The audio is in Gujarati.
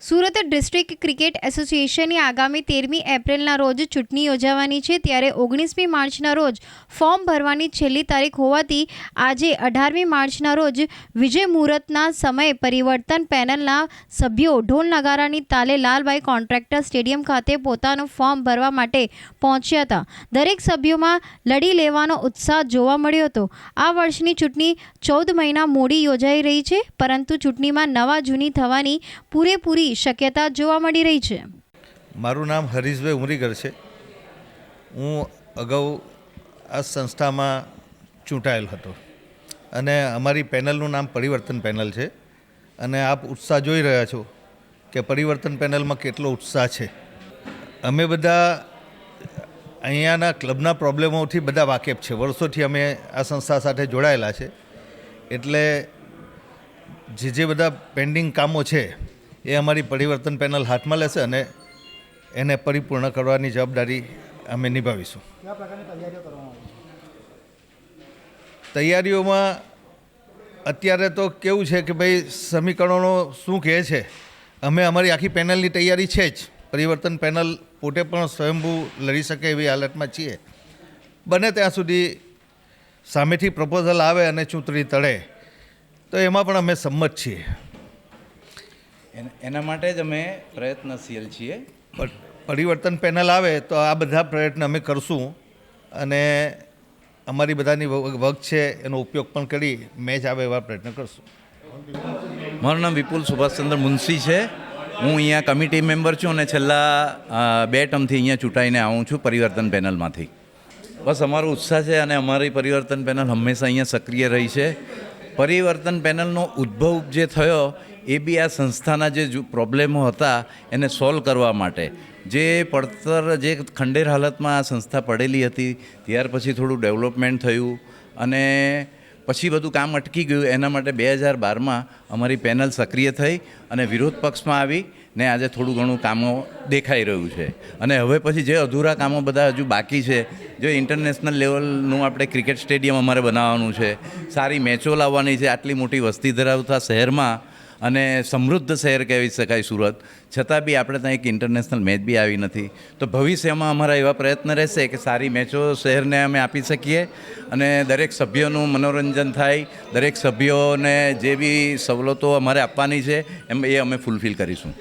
સુરત ડિસ્ટ્રિક્ટ ક્રિકેટ એસોસિએશનની આગામી તેરમી એપ્રિલના રોજ ચૂંટણી યોજાવાની છે, ત્યારે ઓગણીસમી માર્ચના રોજ ફોર્મ ભરવાની છેલ્લી તારીખ હોવાથી આજે અઢારમી માર્ચના રોજ વિજય મુહૂર્તના સમયે પરિવર્તન પેનલના સભ્યો ઢોલ નગારાની તાલે લાલભાઈ કોન્ટ્રાક્ટર સ્ટેડિયમ ખાતે પોતાનું ફોર્મ ભરવા માટે પહોંચ્યા હતા. દરેક સભ્યોમાં લડી લેવાનો ઉત્સાહ જોવા મળ્યો હતો. આ વર્ષની ચૂંટણી ચૌદ મહિના મોડી યોજાઈ રહી છે, પરંતુ ચૂંટણીમાં નવા જૂની થવાની પૂરેપૂરી શક્યતા જોવા મળી રહી છે. મારું નામ હરીશભાઈ ઉમરીગર છે. હું અગાઉ આ સંસ્થામાં ચૂંટાયેલ હતો. અને અમારી પેનલનું નામ પરિવર્તન પેનલ છે. અને આપ ઉત્સાહ જોઈ રહ્યા છો કે પરિવર્તન પેનલમાં કેટલો ઉત્સાહ છે. અમે બધા અહીંયાના ક્લબના પ્રોબ્લેમોથી બધા વાકેફ છે. વર્ષોથી અમે આ સંસ્થા સાથે જોડાયેલા છે. એટલે જે જે બધા પેન્ડિંગ કામો છે એ અમારી પરિવર્તન પેનલ હાથમાં લેશે અને એને પરિપૂર્ણ કરવાની જવાબદારી અમે નિભાવીશું. તૈયારીઓમાં અત્યારે તો કેવું છે કે ભાઈ સમીકરણો શું કહે છે? અમે અમારી આખી પેનલની તૈયારી છે જ. પરિવર્તન પેનલ પોતે પણ સ્વયંભૂ લડી શકે એવી હાલતમાં છીએ. બને ત્યાં સુધી સામેથી પ્રપોઝલ આવે અને ચૂંટણી તળે. તો એમાં પણ અમે સંમત છીએ. એન- એના માટે જ અમે પ્રયત્નશીલ છીએ. પરિવર્તન પેનલ આવે તો આ બધા પ્રયત્ન અમે કરશું. અને અમારી બધાની વ- વગ છે એનો ઉપયોગ પણ કરી મેચ આવે એવા પ્રયત્ન કરશું. મારું નામ વિપુલ સુભાષચંદ્ર મુનશી છે. હું અહીંયા કમિટી મેમ્બર છું અને છેલ્લા બે ટર્મથી અહીંયા ચૂંટાઈને આવું છું પરિવર્તન પેનલમાંથી. બસ અમારો ઉત્સાહ છે અને અમારી પરિવર્તન પેનલ હંમેશા અહીંયા સક્રિય રહી છે. પરિવર્તન પેનલનો ઉદ્ભવ જે થયો, એ બી આ સંસ્થાના જે પ્રોબ્લેમો હતા, એને સોલ્વ કરવા માટે. જે પડતર, જે ખંડેર હાલતમાં આ સંસ્થા પડેલી હતી, ત્યાર પછી થોડું ડેવલપમેન્ટ થયું અને પછી બધું કામ અટકી ગયું. એના માટે બે હજાર બારમાં અમારી પેનલ સક્રિય થઈ અને વિરોધ પક્ષમાં આવી ને આજે થોડું ઘણું કામો દેખાઈ રહ્યું છે. અને હવે પછી જે અધૂરા કામો બધા હજુ બાકી છે, જે ઇન્ટરનેશનલ લેવલનું આપણે ક્રિકેટ સ્ટેડિયમ અમારે બનાવવાનું છે, સારી મેચો લાવવાની છે, આટલી મોટી વસ્તી ધરાવતા શહેરમાં અને સમૃદ્ધ શહેર કહેવી શકાય સુરત. છતાં બી આપણે ત્યાં એક ઇન્ટરનેશનલ મેચ બી આવી નથી. તો ભવિષ્યમાં અમારા એવા પ્રયત્ન રહેશે કે સારી મેચો શહેરને અમે આપી શકીએ અને દરેક સભ્યોનું મનોરંજન થાય. દરેક સભ્યોને જે બી સવલતો અમારે આપવાની છે, એમ એ અમે ફૂલફિલ કરીશું.